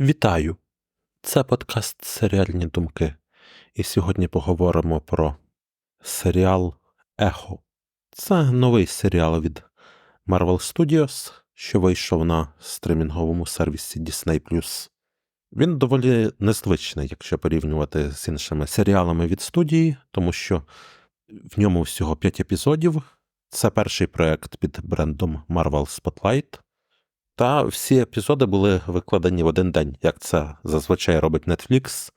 Вітаю! Це подкаст Серіальні думки. І сьогодні поговоримо про серіал Ехо. Це новий серіал від Marvel Studios, що вийшов на стримінговому сервісі Disney. Він доволі незвичний, якщо порівнювати з іншими серіалами від студії, тому що в ньому всього 5 епізодів. Це перший проект під брендом Marvel Spotlight. Та всі ексоди були викладені в один день, як це зазвичай робить Netflix.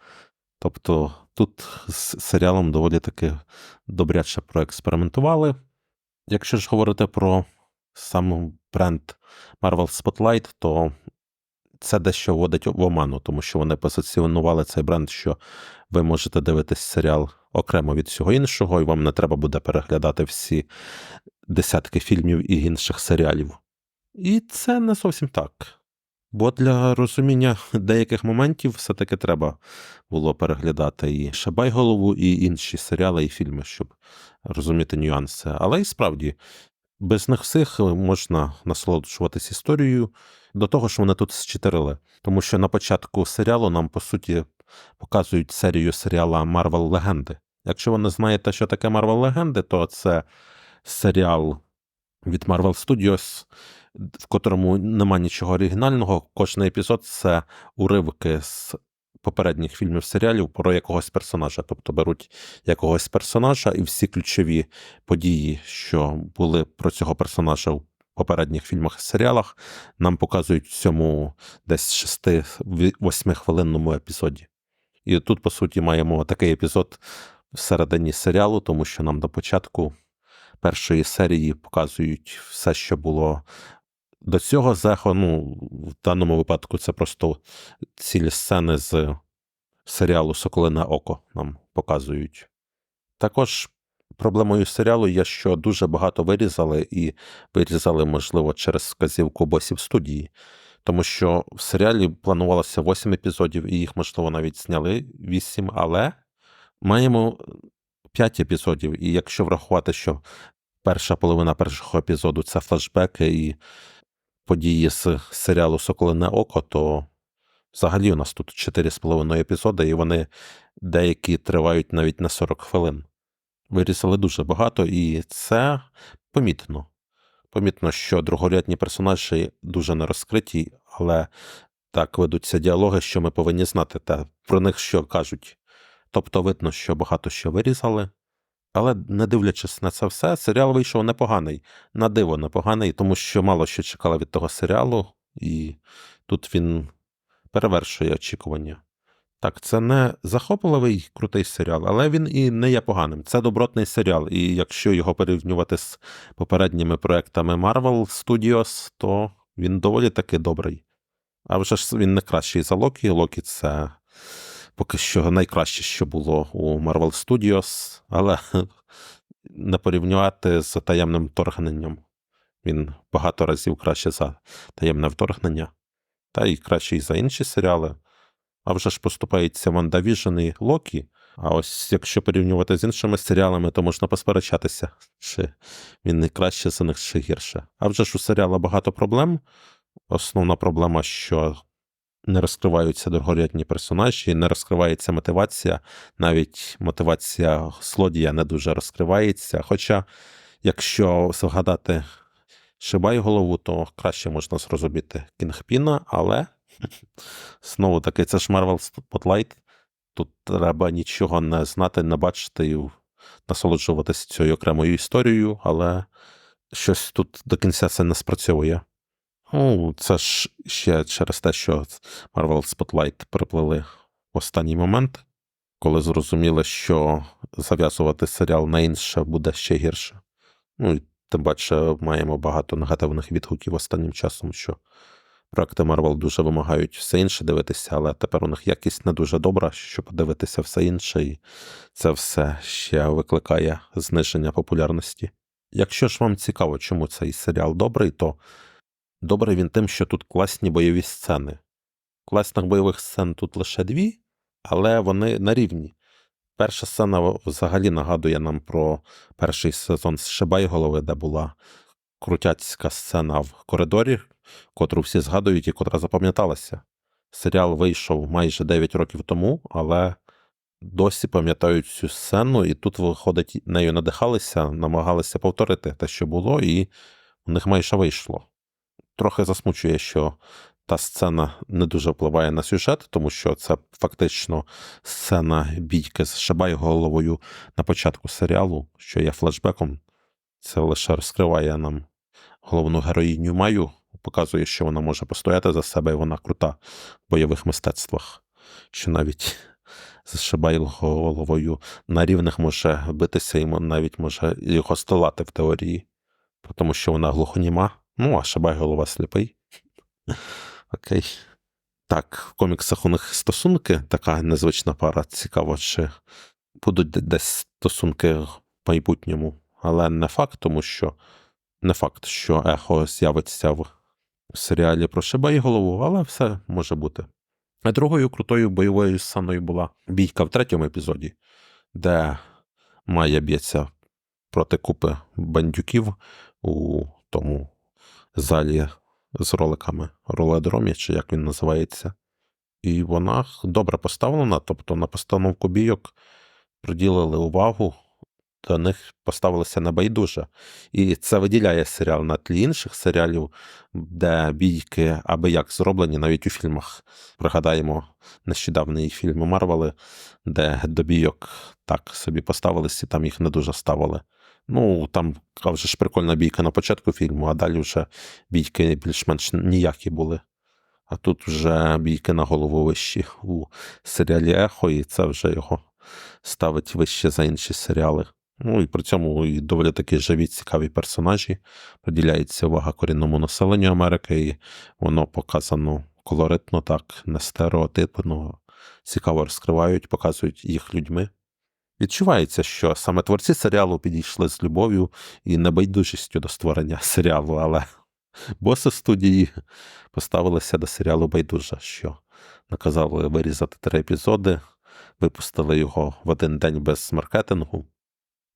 Тобто тут з серіалом доволі таки добряче проекспериментували. Якщо ж говорити про сам бренд Marvel Spotlight, то це дещо вводить в оману, тому що вони позиціонували цей бренд, що ви можете дивитись серіал окремо від всього іншого, і вам не треба буде переглядати всі десятки фільмів і інших серіалів. І це не зовсім так. Бо для розуміння деяких моментів все-таки треба було переглядати і Шабайголову, і інші серіали і фільми, щоб розуміти нюанси. Але і справді, без них всіх можна насолоджуватись історією до того, що вони тут зчитерили. Тому що на початку серіалу нам, по суті, показують серію серіала Марвел Легенди. Якщо ви не знаєте, що таке Марвел Легенди, то це серіал від Marvel Studios, в котрому нема нічого оригінального. Кожний епізод це уривки з попередніх фільмів серіалів про якогось персонажа. Тобто беруть якогось персонажа і всі ключові події, що були про цього персонажа в попередніх фільмах і серіалах, нам показують в цьому десь 6-8 хвилинному епізоді. І тут, по суті, маємо такий епізод всередині серіалу, тому що нам до початку першої серії показують все, що було до цього. Зехо, ну, в даному випадку, це просто цілі сцени з серіалу Соколине Око нам показують. Також проблемою серіалу є, що дуже багато вирізали, і вирізали, можливо, через вказівку босів студії. Тому що в серіалі планувалося 8 епізодів, і їх, можливо, навіть зняли 8, але маємо 5 епізодів. І якщо врахувати, що перша половина першого епізоду це флешбеки і події з серіалу Соколине Око, то взагалі у нас тут 4,5 епізоди, і вони деякі тривають навіть на 40 хвилин. Вирізали дуже багато, і це помітно. Помітно, що другорядні персонажі дуже не розкриті, але так ведуться діалоги, що ми повинні знати, та про них що кажуть. Тобто видно, що багато що вирізали, але не дивлячись на це все, серіал вийшов непоганий, на диво непоганий, тому що мало що чекали від того серіалу, і тут він перевершує очікування. Так, це не захопливий крутий серіал, але він і не є поганим. Це добротний серіал, і якщо його порівнювати з попередніми проектами Marvel Studios, то він доволі таки добрий. А вже ж він не кращий за Локі. Локі це поки що найкраще, що було у Marvel Studios, але не порівнювати з таємним вторгненням. Він багато разів краще за таємне вторгнення, та й краще і за інші серіали. А вже ж поступається Вандавіжн і Локі. А ось якщо порівнювати з іншими серіалами, то можна посперечатися, чи він не краще за них, чи гірше. А вже ж у серіала багато проблем. Основна проблема, що не розкриваються другорядні персонажі, не розкривається мотивація. Навіть мотивація злодія не дуже розкривається. Хоча, якщо згадати Шибай голову, то краще можна зрозуміти Кінгпіна, але знову таки це ж Marvel Spotlight. Тут треба нічого не знати, не бачити і насолоджуватися цією окремою історією, але щось тут до кінця це не спрацьовує. Ну, це ж ще через те, що Marvel Spotlight приплили в останній момент, коли зрозуміли, що зав'язувати серіал на інше буде ще гірше. Ну і тим паче маємо багато негативних відгуків останнім часом, що проекти Marvel дуже вимагають все інше дивитися, але тепер у них якість не дуже добра, щоб подивитися все інше, і це все ще викликає зниження популярності. Якщо ж вам цікаво, чому цей серіал добрий, то Добрий він тим, що тут класні бойові сцени. Класних бойових сцен тут лише дві, але вони на рівні. Перша сцена взагалі нагадує нам про перший сезон з Шибайголови, де була крутяцька сцена в коридорі, котру всі згадують і котра запам'яталася. Серіал вийшов майже 9 років тому, але досі пам'ятають цю сцену, і тут, виходить, нею надихалися, намагалися повторити те, що було, і у них майже вийшло. Трохи засмучує, що та сцена не дуже впливає на сюжет, тому що це фактично сцена бійки з Шабай-головою на початку серіалу, що є флешбеком. Це лише розкриває нам головну героїню Маю, показує, що вона може постояти за себе, і вона крута в бойових мистецтвах, що навіть з Шабай-головою на рівних може битися і навіть може його столати в теорії, тому що вона глухоніма. Ну, а Шабай-голова сліпий. Окей. Так, в коміксах у них стосунки, така незвична пара. Цікаво, чи будуть десь стосунки в майбутньому, але не факт, тому що не факт, що ехо з'явиться в серіалі про Шибай голову, але все може бути. А другою крутою бойовою сценою була бійка в третьому епізоді, де Майя б'ється проти купи бандюків у тому залі з роликами роледромі, чи як він називається. І вона добре поставлена, тобто на постановку бійок приділили увагу, до них поставилися небайдуже. І це виділяє серіал на тлі інших серіалів, де бійки аби як зроблені, навіть у фільмах. Пригадаємо нещодавні фільми Марвели, де до бійок так собі поставилися, там їх не дуже ставили. Ну, там вже ж прикольна бійка на початку фільму, а далі вже бійки більш-менш ніякі були. А тут вже бійки на голову вищі у серіалі Ехо, і це вже його ставить вище за інші серіали. Ну і при цьому і доволі такі живі, цікаві персонажі. Приділяється увага корінному населенню Америки, і воно показано колоритно, так, не стереотипно, цікаво розкривають, показують їх людьми. Відчувається, що саме творці серіалу підійшли з любов'ю і небайдужістю до створення серіалу, але боси студії поставилися до серіалу байдуже, що наказали вирізати три епізоди, випустили його в один день без маркетингу.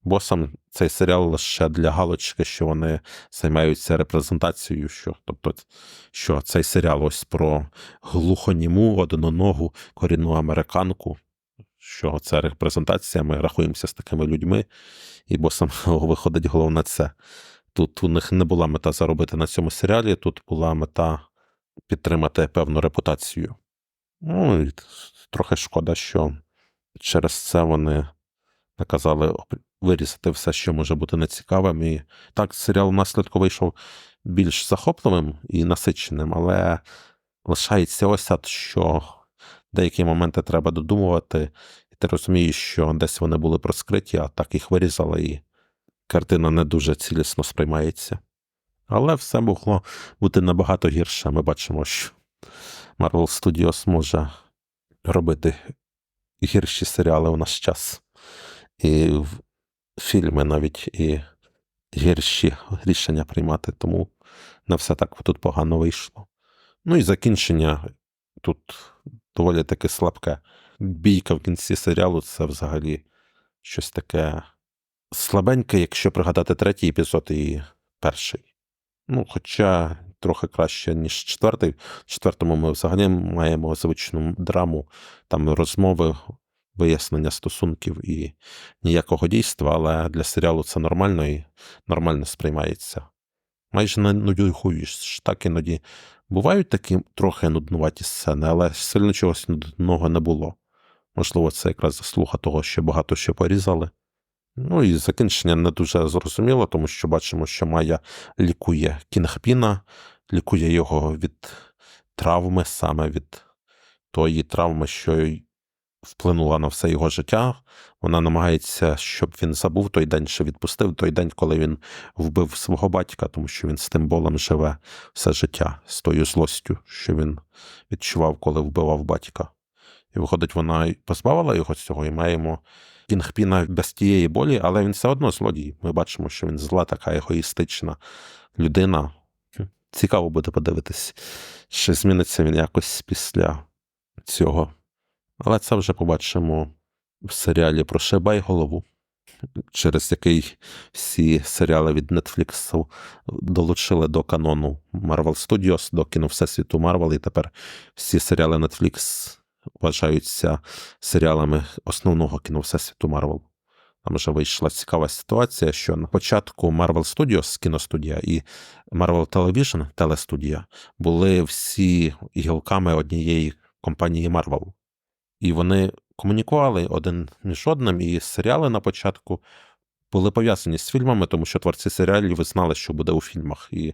Босам цей серіал лише для галочки, що вони займаються репрезентацією, що тобто, що цей серіал ось про глухоніму, одноногу, корінну американку що це репрезентація, ми рахуємося з такими людьми, і босам виходить головне це. Тут у них не була мета заробити на цьому серіалі, тут була мета підтримати певну репутацію. Ну, і трохи шкода, що через це вони наказали вирізати все, що може бути нецікавим. І так, серіал наслідку вийшов більш захопливим і насиченим, але лишається ось, що деякі моменти треба додумувати, і ти розумієш, що десь вони були проскриті, а так їх вирізали, і картина не дуже цілісно сприймається. Але все могло бути набагато гірше. Ми бачимо, що Marvel Studios може робити гірші серіали у наш час. І фільми навіть і гірші рішення приймати, тому не все так тут погано вийшло. Ну і закінчення тут доволі таки слабке. Бійка в кінці серіалу це взагалі щось таке слабеньке, якщо пригадати третій епізод і перший. Ну, хоча трохи краще, ніж четвертий. В четвертому ми взагалі маємо звичну драму, там розмови, вияснення стосунків і ніякого дійства, але для серіалу це нормально і нормально сприймається. Майже не нудьгуєш, так іноді Бувають такі трохи нуднуваті сцени, але сильно чогось нудного не було. Можливо, це якраз заслуга того, що багато що порізали. Ну і закінчення не дуже зрозуміло, тому що бачимо, що Майя лікує кінгпіна, лікує його від травми, саме від тої травми, що вплинула на все його життя. Вона намагається, щоб він забув той день, що відпустив той день, коли він вбив свого батька, тому що він з тим болем живе все життя, з тою злостю, що він відчував, коли вбивав батька. І виходить, вона позбавила його цього, і маємо Кінгпіна без тієї болі, але він все одно злодій. Ми бачимо, що він зла, така егоїстична людина. Цікаво буде подивитись, чи зміниться він якось після цього. Але це вже побачимо в серіалі про Шибай голову. через який всі серіали від Netflix долучили до канону Marvel Studios, до кіно Всесвіту Marvel, і тепер всі серіали Netflix вважаються серіалами основного кіно Всесвіту Marvel. Там вже вийшла цікава ситуація, що на початку Marvel Studios, кіностудія, і Marvel Television, телестудія, були всі гілками однієї компанії Marvel. І вони комунікували один між одним, і серіали на початку були пов'язані з фільмами, тому що творці серіалів знали, що буде у фільмах, і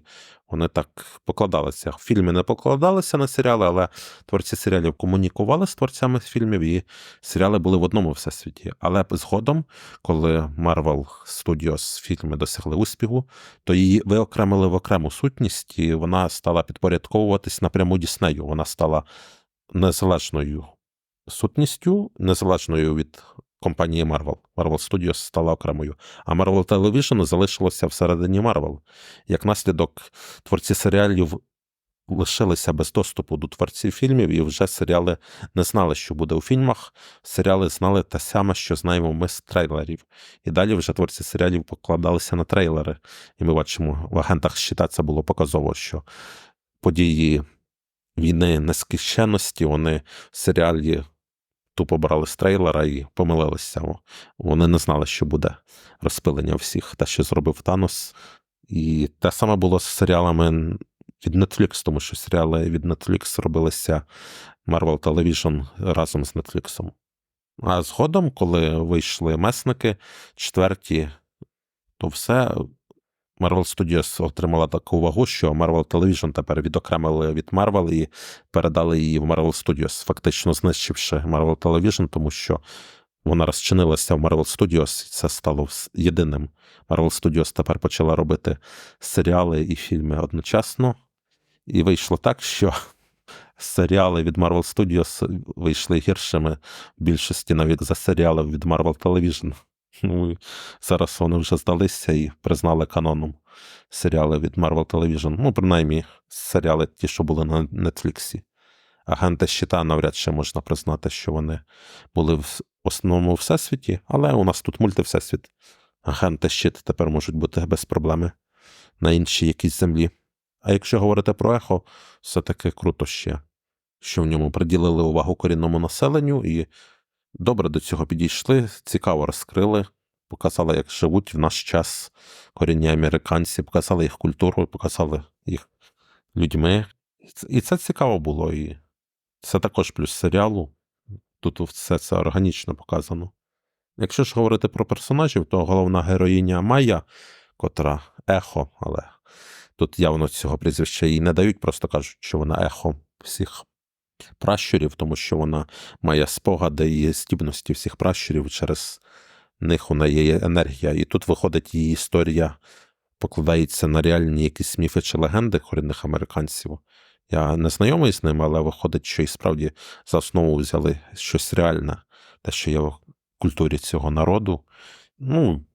вони так покладалися. Фільми не покладалися на серіали, але творці серіалів комунікували з творцями фільмів, і серіали були в одному всесвіті. Але згодом, коли Marvel Studios фільми досягли успіху, то її виокремили в окрему сутність, і вона стала підпорядковуватись напряму Діснею. Вона стала незалежною сутністю, незалежною від компанії Marvel. Marvel Studios стала окремою, а Marvel Television залишилося всередині Marvel. Як наслідок, творці серіалів лишилися без доступу до творців фільмів, і вже серіали не знали, що буде у фільмах. Серіали знали те саме, що знаємо ми з трейлерів. І далі вже творці серіалів покладалися на трейлери. І ми бачимо, в агентах щита це було показово, що події війни нескінченності, вони в серіалі тупо брали з трейлера і помилилися. Вони не знали, що буде розпилення всіх, те, що зробив Танос. І те саме було з серіалами від Netflix, тому що серіали від Netflix робилися Marvel Television разом з Netflix. А згодом, коли вийшли месники четверті, то все Marvel Studios отримала таку вагу, що Marvel Television тепер відокремили від Marvel і передали її в Marvel Studios, фактично знищивши Marvel Television, тому що вона розчинилася в Marvel Studios, і це стало єдиним. Marvel Studios тепер почала робити серіали і фільми одночасно. І вийшло так, що серіали від Marvel Studios вийшли гіршими в більшості навіть за серіали від Marvel Television. Ну, Зараз вони вже здалися і признали каноном серіали від Marvel Television. Ну, принаймні, серіали ті, що були на Нетфліксі. Агенти щита навряд чи можна признати, що вони були в основному всесвіті, але у нас тут мультивсесвіт. Агенти щит тепер можуть бути без проблеми на іншій якійсь землі. А якщо говорити про ехо, все-таки круто ще, що в ньому приділили увагу корінному населенню і добре до цього підійшли, цікаво розкрили, показали, як живуть в наш час корінні американці, показали їх культуру, показали їх людьми. І це цікаво було. І це також плюс серіалу. Тут все це органічно показано. Якщо ж говорити про персонажів, то головна героїня Майя, котра ехо, але тут явно цього прізвища їй не дають, просто кажуть, що вона ехо всіх пращурів, тому що вона має спогади і здібності всіх пращурів, через них у неї є енергія. І тут виходить її історія, покладається на реальні якісь міфи чи легенди корінних американців. Я не знайомий з ними, але виходить, що і справді за основу взяли щось реальне, те, що є в культурі цього народу. Ну,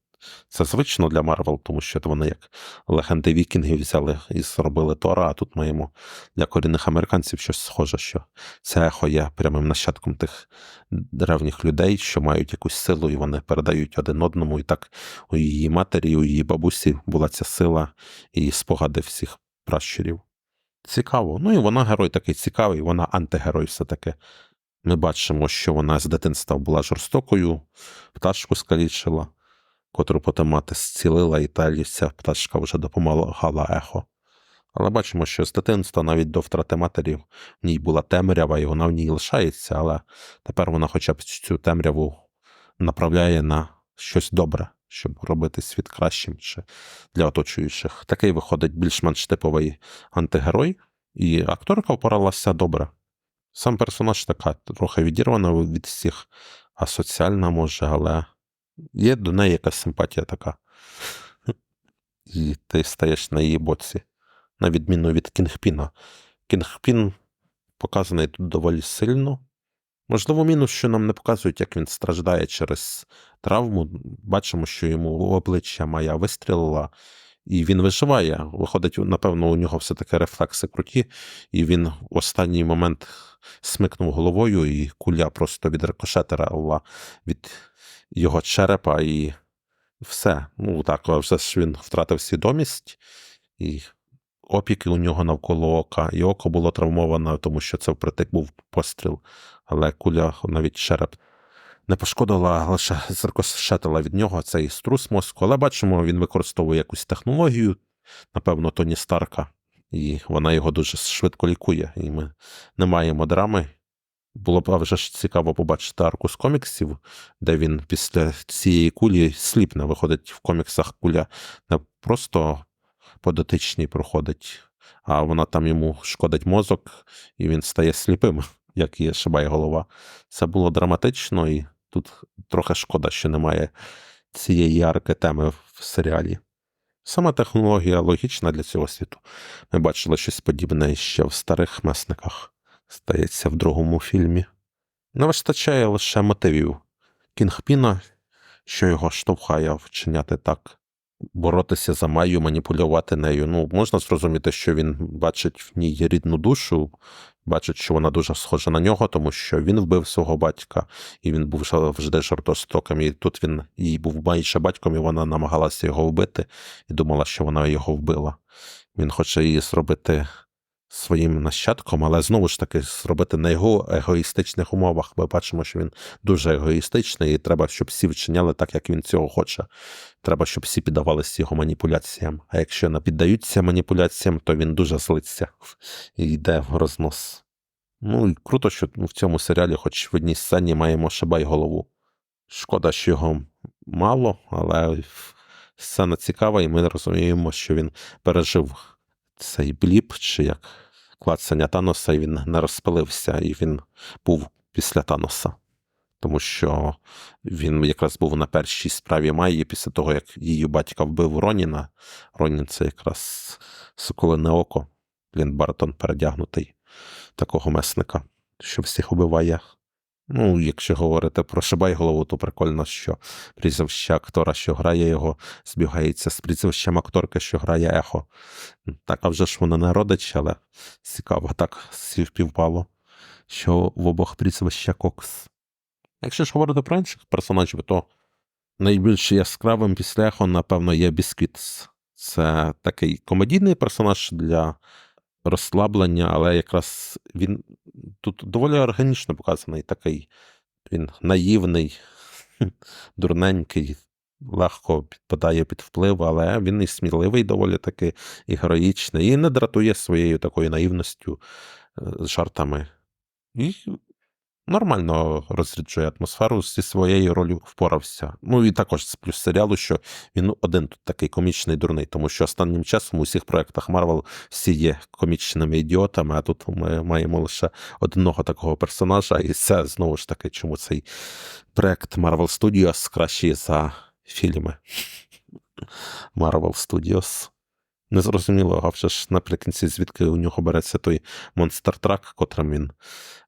це звично для Марвел, тому що вони як легенди вікінгів взяли і зробили Тора, а тут маємо для корінних американців щось схоже, що це ехо є прямим нащадком тих древніх людей, що мають якусь силу, і вони передають один одному. І так у її матері, у її бабусі була ця сила і спогади всіх пращурів. Цікаво. Ну і вона герой такий цікавий, вона антигерой все-таки. Ми бачимо, що вона з дитинства була жорстокою, пташку скалічила котру потім мати зцілила, і та ця пташка вже допомагала ехо. Але бачимо, що з дитинства навіть до втрати матері в ній була темрява, і вона в ній лишається, але тепер вона хоча б цю темряву направляє на щось добре, щоб робити світ кращим чи для оточуючих. Такий виходить більш-менш типовий антигерой, і акторка впоралася добре. Сам персонаж така трохи відірвана від всіх, асоціальна може, але Є до неї якась симпатія така. І ти стаєш на її боці, на відміну від Кінгпіна. Кінгпін показаний тут доволі сильно. Можливо, мінус, що нам не показують, як він страждає через травму. Бачимо, що йому обличчя моя вистрілила, і він виживає. Виходить, напевно, у нього все-таки рефлекси круті, і він в останній момент смикнув головою, і куля просто від рикошетера від його черепа і все. Ну так, а вже ж він втратив свідомість, і опіки у нього навколо ока, і око було травмоване, тому що це впритик був постріл, але куля навіть череп не пошкодила, лише зрикошетила від нього цей струс мозку. Але бачимо, він використовує якусь технологію, напевно, Тоні Старка, і вона його дуже швидко лікує. І ми не маємо драми. Було б вже ж цікаво побачити арку з коміксів, де він після цієї кулі сліпне виходить в коміксах куля не просто по дотичній проходить, а вона там йому шкодить мозок, і він стає сліпим, як і шибає голова. Це було драматично, і тут трохи шкода, що немає цієї арки теми в серіалі. Сама технологія логічна для цього світу. Ми бачили щось подібне ще в старих месниках, стається в другому фільмі. Не вистачає лише мотивів Кінгпіна, що його штовхає вчиняти так боротися за Майю, маніпулювати нею. Ну, можна зрозуміти, що він бачить в ній рідну душу, бачить, що вона дуже схожа на нього, тому що він вбив свого батька, і він був завжди жорстоким. І тут він їй був майже батьком, і вона намагалася його вбити і думала, що вона його вбила. Він хоче її зробити своїм нащадком, але знову ж таки зробити на його егоїстичних умовах. Ми бачимо, що він дуже егоїстичний, і треба, щоб всі вчиняли так, як він цього хоче. Треба, щоб всі піддавалися його маніпуляціям. А якщо не піддаються маніпуляціям, то він дуже злиться і йде в рознос. Ну і круто, що в цьому серіалі, хоч в одній сцені, маємо Шабай голову. Шкода, що його мало, але сцена цікава, і ми розуміємо, що він пережив цей бліп, чи як клацання Таноса, і він не розпилився, і він був після Таноса. Тому що він якраз був на першій справі Майї після того, як її батька вбив Роніна. Ронін це якраз соколине око. Він Бартон передягнутий такого месника, що всіх убиває. Ну, якщо говорити про Шибайголову, то прикольно, що прізвище актора, що грає його, збігається з прізвищем акторки, що грає ехо. Так, а вже ж вона не родич, але цікаво, так співпало, що в обох прізвище Кокс. Якщо ж говорити про інших персонажів, то найбільш яскравим після ехо, напевно, є Бісквітс. Це такий комедійний персонаж для розслаблення, але якраз він тут доволі органічно показаний такий. Він наївний, дурненький, легко підпадає під вплив, але він і сміливий, доволі таки, і героїчний, і не дратує своєю такою наївністю, е, жартами. І нормально розряджує атмосферу зі своєю ролью впорався. Ну і також з плюс серіалу, що він один тут такий комічний дурний, тому що останнім часом у всіх проєктах Марвел всі є комічними ідіотами, а тут ми маємо лише одного такого персонажа, і це знову ж таки, чому цей проєкт Marvel Studios кращий за фільми Marvel Studios. Незрозуміло, а вже ж наприкінці, звідки у нього береться той монстр-трак, котрим він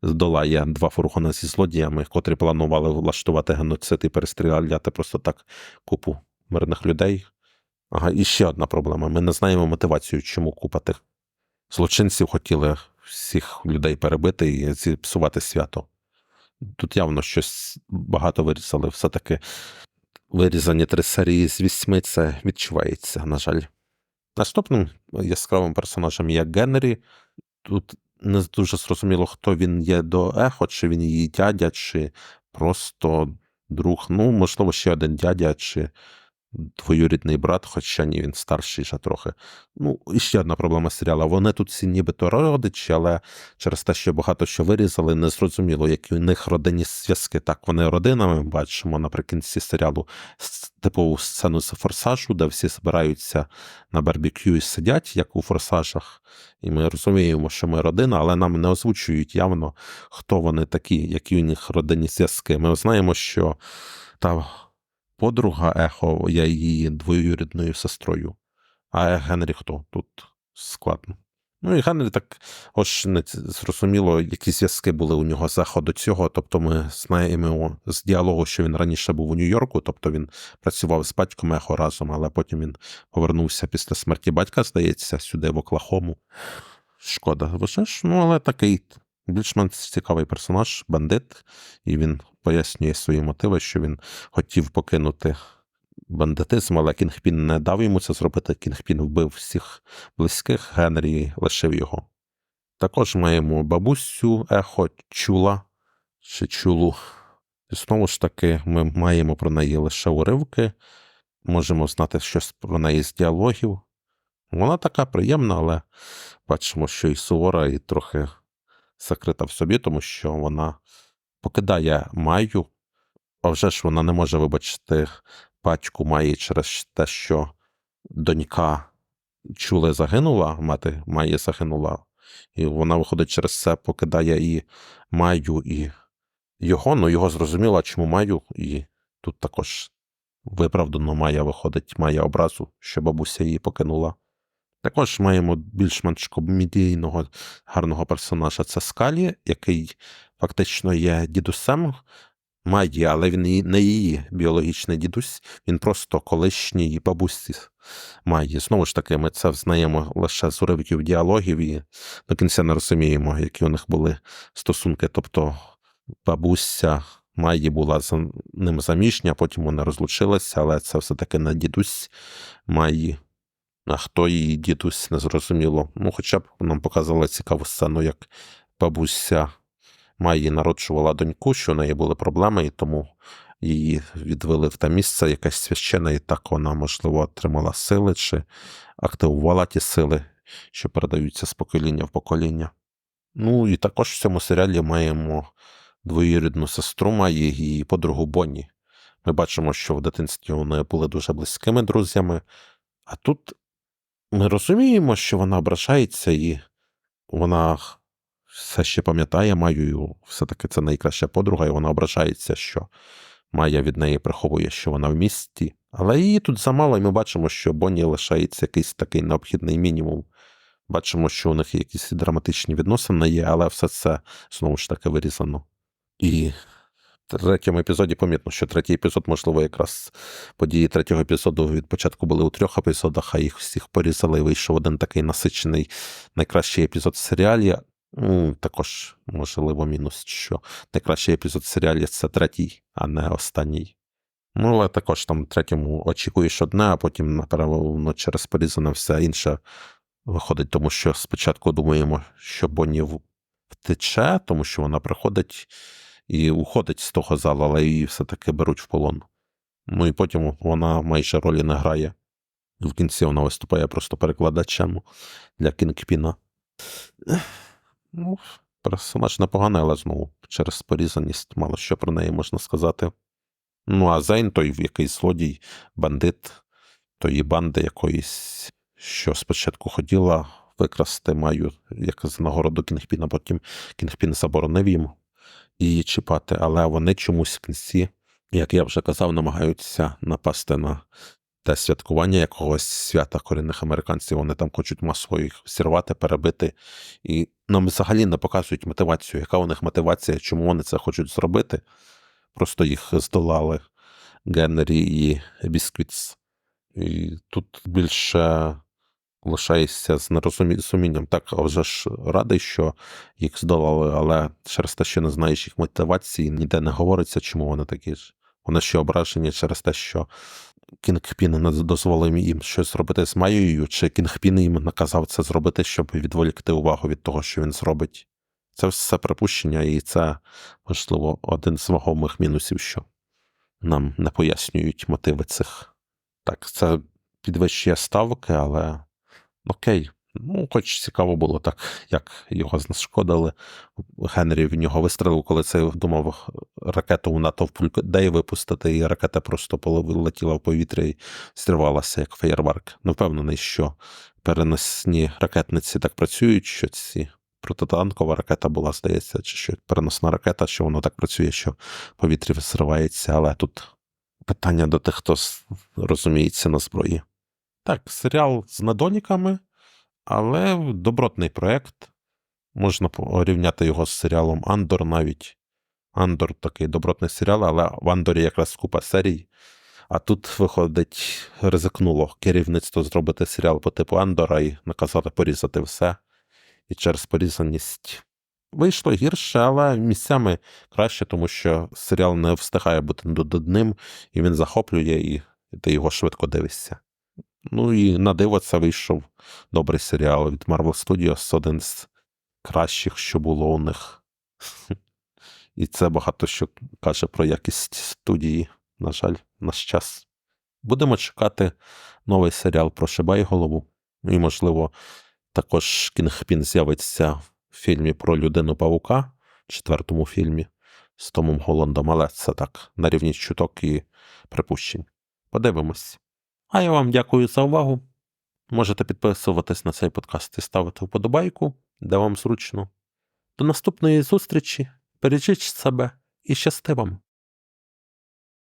здолає два фургони зі злодіями, котрі планували влаштувати геноцид і перестріляти просто так купу мирних людей. Ага, і ще одна проблема. Ми не знаємо мотивацію, чому купа тих злочинців хотіли всіх людей перебити і зіпсувати свято. Тут явно щось багато вирізали. Все-таки вирізані три серії з вісьми, це відчувається, на жаль. Наступним яскравим персонажем є Генрі. Тут не дуже зрозуміло, хто він є до Ехо, чи він її дядя, чи просто друг. Ну, можливо, ще один дядя, чи двоюрідний брат, хоча ні, він старший ще трохи. Ну, і ще одна проблема серіалу. Вони тут всі нібито родичі, але через те, що багато що вирізали, не зрозуміло, які у них родинні зв'язки. Так, вони родинами бачимо наприкінці серіалу типову сцену з форсажу, де всі збираються на барбекю і сидять, як у форсажах. І ми розуміємо, що ми родина, але нам не озвучують явно, хто вони такі, які у них родинні зв'язки. Ми знаємо, що та подруга Ехо є її двоюрідною сестрою. А Генрі хто? Тут складно. Ну і Генрі так ось не зрозуміло, які зв'язки були у нього заходу цього. Тобто ми знаємо з діалогу, що він раніше був у Нью-Йорку, тобто він працював з батьком Ехо разом, але потім він повернувся після смерті батька, здається, сюди в Оклахому. Шкода, вважаєш? Ну, але такий більш-менш цікавий персонаж, бандит, і він пояснює свої мотиви, що він хотів покинути бандитизм, але Кінгпін не дав йому це зробити. Кінгпін вбив всіх близьких, Генрі лишив його. Також маємо бабусю Ехо Чула чи Чулу. І знову ж таки, ми маємо про неї лише уривки, можемо знати щось про неї з діалогів. Вона така приємна, але бачимо, що і сувора, і трохи закрита в собі, тому що вона покидає Майю, а вже ж вона не може вибачити батьку Майї через те, що донька Чули загинула, мати Майї загинула, і вона, виходить, через це покидає і Майю, і його, ну його зрозуміла, чому Майю, і тут також виправдано Майя виходить, Майя образу, що бабуся її покинула. Також маємо більш-менш комедійного гарного персонажа це Скалі, який фактично є дідусем Майї, але він не її біологічний дідусь, він просто колишній бабусі Майї. Знову ж таки, ми це знаємо лише з уривків діалогів і до кінця не розуміємо, які у них були стосунки. Тобто бабуся Майї була за ним заміжня, потім вони розлучилися, але це все-таки не дідусь Майї. Хто її дідусь, незрозуміло. Ну, хоча б нам показали цікаву сцену, як бабуся Майї народжувала доньку, що у неї були проблеми, і тому її відвели в те місце якесь священне, і так вона, можливо, отримала сили чи активувала ті сили, що передаються з покоління в покоління. Ну і також в цьому серіалі маємо двоюрідну сестру Майї і її подругу Бонні. Ми бачимо, що в дитинстві вони були дуже близькими друзями, а тут ми розуміємо, що вона ображається, і вона все ще пам'ятає Маю, все-таки це найкраща подруга, і вона ображається, що Майя від неї приховує, що вона в місті. Але її тут замало, і ми бачимо, що Бонні лишається якийсь такий необхідний мінімум. Бачимо, що у них якісь драматичні відносини є, але все це знову ж таки вирізано. І третьому епізоді помітно, що третій епізод, можливо, якраз події третього епізоду від початку були у трьох епізодах, а їх всіх порізали. і Вийшов один такий насичений, найкращий епізод в серіалі. Ну, Також, можливо, мінус, що найкращий епізод в серіалі це третій, а не останній. Ну, але також там третьому очікуєш одне, а потім, напевно, через порізане все інше виходить, тому що спочатку думаємо, що Бонні втече, тому що вона приходить і уходить з того залу, але її все-таки беруть в полон. Ну і потім вона майже ролі не грає. В кінці вона виступає просто перекладачем для Кінгпіна. Ну, персонаж непоганий, але знову через порізаність мало що про неї можна сказати. Ну, а Зейн, той якийсь злодій, бандит тої банди якоїсь, що спочатку хотіла викрасти маю як з нагороду Кінгпіна, потім Кінгпін заборонив їм її чіпати, але вони чомусь в кінці, як я вже казав, намагаються напасти на те святкування якогось свята корінних американців. Вони там хочуть масово їх зірвати, перебити. І нам взагалі не показують мотивацію, яка у них мотивація, чому вони це хочуть зробити. Просто їх здолали Генрі і Бісквітс. І тут більше лишаєшся з нерозумінням. Так, а вже ж радий, що їх здолали, але через те, що не знаєш їх мотивації, ніде не говориться, чому вони такі ж. Вони ще ображені через те, що Кінгпін не дозволив їм щось зробити з Майєю, чи Кінгпін їм наказав це зробити, щоб відволікти увагу від того, що він зробить. Це все припущення, і це, можливо, один з вагомих мінусів, що нам не пояснюють мотиви цих. Так, це підвищує ставки, але окей. Ну, хоч цікаво було так, як його знешкодили. Генрі в нього вистрелив, коли це думав ракету в натовп людей випустити, і ракета просто полетіла в повітря і зірвалася, як феєрверк. Не впевнений, що переносні ракетниці так працюють, що ці протитанкова ракета була, здається, чи що переносна ракета, що воно так працює, що повітря зривається, але тут питання до тих, хто розуміється на зброї. Так, серіал з надоніками. Але добротний проєкт. Можна порівняти його з серіалом Андор навіть. Андор такий добротний серіал, але в Андорі якраз купа серій. А тут, виходить, ризикнуло керівництво зробити серіал по типу Андора і наказати порізати все. І через порізаність вийшло гірше, але місцями краще, тому що серіал не встигає бути над одним, і він захоплює, і ти його швидко дивишся. Ну і на диво це вийшов добрий серіал від Marvel Studios, один з кращих, що було у них. І це багато що каже про якість студії, на жаль, наш час. Будемо чекати новий серіал про Шибай голову. І, можливо, також Кінгпін з'явиться в фільмі про людину павука, четвертому фільмі з Томом Голландом, але це так, на рівні чуток і припущень. Подивимось. А я вам дякую за увагу. Можете підписуватись на цей подкаст і ставити вподобайку, де вам зручно. До наступної зустрічі. Бережіть себе і щасти вам!